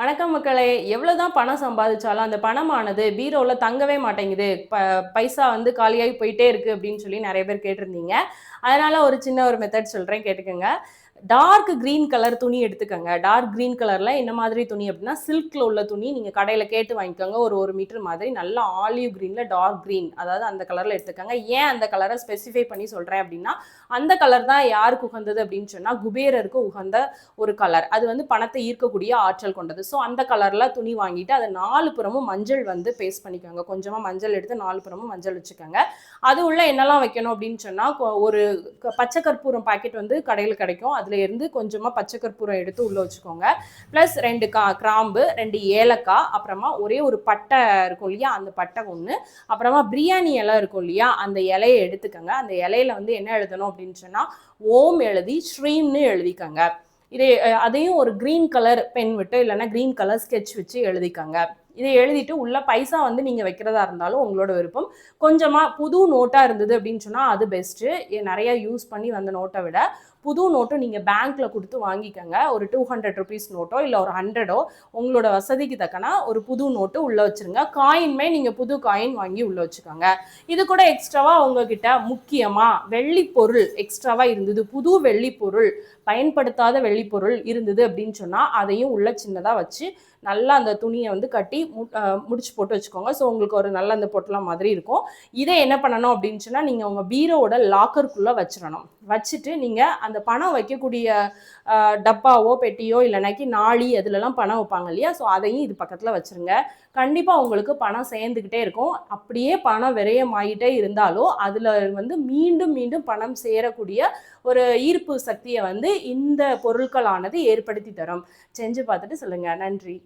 வணக்கம் மக்களே. எவ்வளவுதான் பணம் சம்பாதிச்சாலும் அந்த பணமானது பீரோவில் தங்கவே மாட்டேங்குது. ப பைசா வந்து காலியாகி போயிட்டே இருக்கு அப்படின்னு சொல்லி நிறைய பேர் கேட்டிருந்தீங்க. அதனால ஒரு சின்ன ஒரு மெத்தட் சொல்றேன் கேட்டுக்கோங்க. டார்க் கிரீன் கலர் துணி எடுத்துக்கோங்க. டார்க் கிரீன் கலரில் என்ன மாதிரி துணி அப்படின்னா சில்கில் உள்ள துணி நீங்கள் கடையில் கேட்டு வாங்கிக்கோங்க. ஒரு ஒரு மீட்டர் மாதிரி நல்லா ஆலிவ் க்ரீனில் டார்க் கிரீன் அதாவது அந்த கலரில் எடுத்துக்கோங்க. ஏன் அந்த கலரை ஸ்பெசிஃபை பண்ணி சொல்கிறேன் அப்படின்னா அந்த கலர் தான் யாருக்கு உகந்தது அப்படின்னு சொன்னால் குபேரருக்கு உகந்த ஒரு கலர் அது வந்து பணத்தை ஈர்க்கக்கூடிய ஆற்றல் கொண்டது. ஸோ அந்த கலரில் துணி வாங்கிட்டு அதை நாலு புறமும் மஞ்சள் வந்து பேஸ்ட் பண்ணிக்கோங்க. கொஞ்சமாக மஞ்சள் எடுத்து நாலு புறமும் மஞ்சள் வச்சுக்கோங்க. அது உள்ள என்னெல்லாம் வைக்கணும் அப்படின்னு சொன்னால் ஒரு பச்சை கற்பூரம் பாக்கெட் வந்து கடையில் கிடைக்கும். அதுல இருந்து கொஞ்சமா பச்சை கற்பூரம் எடுத்து உள்ள வச்சுக்கோங்க. ப்ளஸ் ரெண்டு கா கிராம்பு ரெண்டு ஏலக்காய் அப்புறமா ஒரே ஒரு பட்டை இருக்கும் இல்லையா? அந்த பட்டை ஒன்று அப்புறமா பிரியாணி இலை இருக்கும் இல்லையா? அந்த இலையை எடுத்துக்கோங்க. அந்த இலையில வந்து என்ன எழுதணும் அப்படின்னு சொன்னா ஓம் எழுதி ஸ்ரீம்னு எழுதிக்கோங்க. இதே அதையும் ஒரு க்ரீன் கலர் பென் விட்டு இல்லைன்னா க்ரீன் கலர் ஸ்கெட்ச் வச்சு எழுதிக்கோங்க. இதை எழுதிட்டு உள்ள பைசா வந்து நீங்கள் வைக்கிறதா இருந்தாலும் உங்களோட விருப்பம். கொஞ்சமாக புது நோட்டாக இருந்தது அப்படின்னு சொன்னால் அது பெஸ்ட்டு நிறைய யூஸ் பண்ணி வந்த நோட்டை விட புது நோட்டு நீங்கள் பேங்க்கில் கொடுத்து வாங்கிக்கோங்க. ஒரு டூ ஹண்ட்ரட் ருபீஸ் நோட்டோ இல்லை ஒரு ஹண்ட்ரடோ உங்களோட வசதிக்கு தக்கன ஒரு புது நோட்டு உள்ளே வச்சுருங்க. காயின்மே நீங்கள் புது காயின் வாங்கி உள்ளே வச்சுக்கோங்க. இது கூட எக்ஸ்ட்ராவாக உங்ககிட்ட முக்கியமாக வெள்ளி பொருள் எக்ஸ்ட்ராவாக இருந்தது. புது வெள்ளி பொருள் பயன்படுத்தாத வெள்ளி பொருள் இருந்தது அப்படின்னு சொன்னால் அதையும் உள்ள சின்னதாக வச்சு நல்லா அந்த துணியை வந்து கட்டி மு- முடிச்சு போட்டு வச்சுக்கோங்க. ஸோ உங்களுக்கு ஒரு நல்ல அந்த பொட்டலம் மாதிரி இருக்கும். இதை என்ன பண்ணணும் அப்படின்னு சொன்னால் நீங்கள் உங்கள் பீரோவோட லாக்கருக்குள்ளே வச்சிடணும். வச்சுட்டு நீங்கள் அந்த பணம் வைக்கக்கூடிய டப்பாவோ பெட்டியோ இல்லைனாக்கி நாளி அதுலலாம் பணம் வைப்பாங்க இல்லையா? ஸோ அதையும் இது பக்கத்தில் வச்சிருங்க. கண்டிப்பாக உங்களுக்கு பணம் சேர்ந்துக்கிட்டே இருக்கும். அப்படியே பணம் விரயமாயிட்டே இருந்தாலும் அதில் வந்து மீண்டும் மீண்டும் பணம் சேரக்கூடிய ஒரு ஈர்ப்பு சக்தியை வந்து இந்த பொருட்களானது ஏற்படுத்தி தரும். செஞ்சு பார்த்துட்டு சொல்லுங்கள் நன்றி.